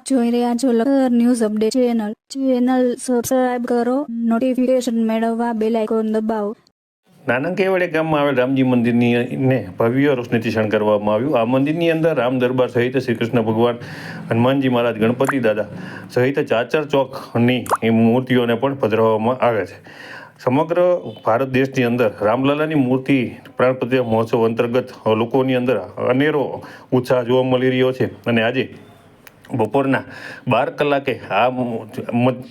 આપ જોઈ રહ્યા છો લખર news update channel. Channel subscribe કરો નોટિફિકેશન મેળવવા બેલ આઇકોન દબાવો. નાનંકેવાડે ગામમાં આવેલ રામજી મંદિરની ને ભવ્ય રોશનીથી કરવામાં આવ્યું. આ મંદિરની અંદર રામ દરબાર સહિત શ્રી કૃષ્ણ ભગવાન હનુમાનજી મહારાજ, ગણપતિ દાદા સહિત ચાચર ચોકની મૂર્તિઓને પણ પધરાવવામાં આવે છે. સમગ્ર ભારત દેશની અંદર રામલાલાની મૂર્તિ પ્રાણ મહોત્સવ અંતર્ગત લોકોની અંદર અનેરો ઉત્સાહ જોવા મળી રહ્યો છે. અને આજે બપોરના બાર કલાકે આ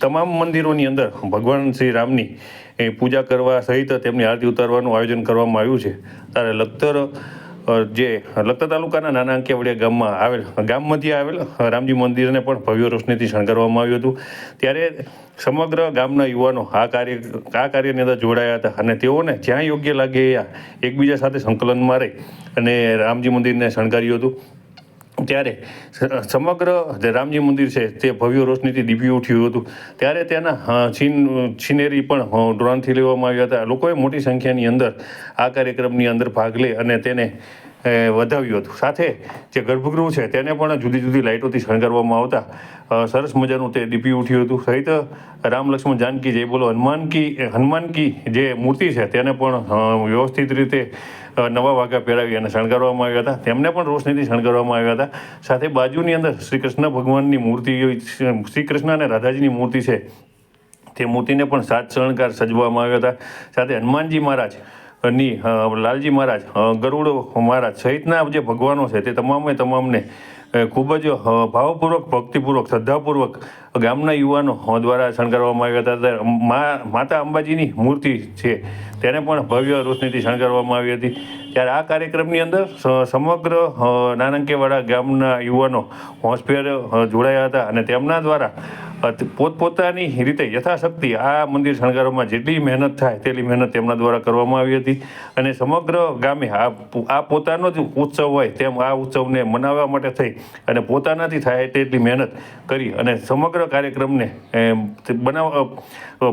તમામ મંદિરોની અંદર ભગવાન શ્રી રામની એ પૂજા કરવા સહિત તેમની આરતી ઉતારવાનું આયોજન કરવામાં આવ્યું છે. ત્યારે લખતર જે લખતર તાલુકાના નાના અંકેવાડિયા ગામમાં આવેલ ગામ મધ્યે આવેલ રામજી મંદિરને પણ ભવ્ય રોશનીથી શણગારવામાં આવ્યું હતું. ત્યારે સમગ્ર ગામના યુવાનો આ કાર્ય, આ કાર્યની અંદર જોડાયા હતા અને તેઓને જ્યાં યોગ્ય લાગે એકબીજા સાથે સંકલનમાં રહી અને રામજી મંદિરને શણગાર્યું હતું. ત્યારે સમગ્ર જે રામજી મંદિર છે, તે ભવ્ય રોશનીથી દીપી ઉઠ્યું હતું. ત્યારે ત્યાંના છીન, છીનેરી પણ ડ્રોનથી લેવામાં આવ્યા હતા. લોકોએ મોટી સંખ્યાની અંદર આ કાર્યક્રમની અંદર ભાગ લે અને તેને વધાવ્યું હતું. સાથે જે ગર્ભગૃહ છે, તેને પણ જુદી જુદી લાઇટોથી શણગારવામાં આવતા સરસ મજાનું તે દીપી ઉઠ્યું હતું. સહિત, રામ લક્ષ્મણ જાનકી જય બોલો હનુમાન કી હનુમાન કી જે મૂર્તિ છે, તેને પણ વ્યવસ્થિત રીતે નવા વાઘા પહેરાવી અને શણગારવામાં આવ્યા હતા. તેમને પણ રોશનીથી શણગારવામાં આવ્યા હતા. સાથે બાજુની અંદર શ્રી કૃષ્ણ ભગવાનની મૂર્તિ શ્રી કૃષ્ણ અને રાધાજીની મૂર્તિ છે. તે મૂર્તિને પણ સાત શણગાર સજવામાં આવ્યા હતા. સાથે હનુમાનજી મહારાજની લાલજી મહારાજ ગરુડો મહારાજ સહિતના જે ભગવાનો છે તે તમામે તમામને ખૂબ જ ભાવપૂર્વક, ભક્તિપૂર્વક, શ્રદ્ધાપૂર્વક ગામના યુવાનો દ્વારા શણગારવામાં આવ્યા હતા. માતા અંબાજીની મૂર્તિ છે. તેને પણ ભવ્ય રોશનીથી શણગારવામાં આવી હતી. ત્યારે આ કાર્યક્રમની અંદર સમગ્ર નાનંકીવાડા ગામના યુવાનો હોંશભેર જોડાયા હતા અને તેમના દ્વારા પોતપોતાની રીતે યથાશક્તિ આ મંદિર શણગારવામાં જેટલી મહેનત થાય તેટલી મહેનત તેમના દ્વારા કરવામાં આવી હતી. અને સમગ્ર ગામે આ આ પોતાનો જ ઉત્સવ હોય તેમ આ ઉત્સવને મનાવવા માટે થઈ અને પોતાનાથી થાય તેટલી મહેનત કરી અને સમગ્ર કાર્યક્રમને બનાવ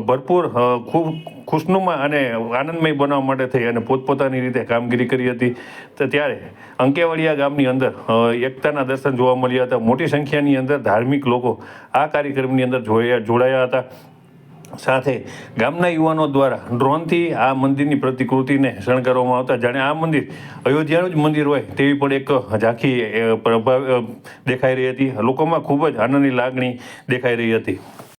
ભરપૂર ખૂબ ખુશનુમા અને આનંદમય બનાવવા માટે થઈ અને પોતપોતાની રીતે કામગીરી કરી હતી. તો ત્યારે અંકેવાડિયા ગામની અંદર એકતાના દર્શન જોવા મળ્યા હતા. મોટી સંખ્યાની અંદર ધાર્મિક લોકો આ કાર્યક્રમની અંદર જોયા, જોડાયા હતા. સાથે ગામના યુવાનો દ્વારા ડ્રોનથી આ મંદિરની પ્રતિકૃતિને શણગારવામાં આવતા. જાણે આ મંદિર અયોધ્યાનું જ મંદિર હોય તેવી પણ એક ઝાંખી પ્રભાવ દેખાઈ રહી હતી. લોકોમાં ખૂબ જ આનંદની લાગણી દેખાઈ રહી હતી.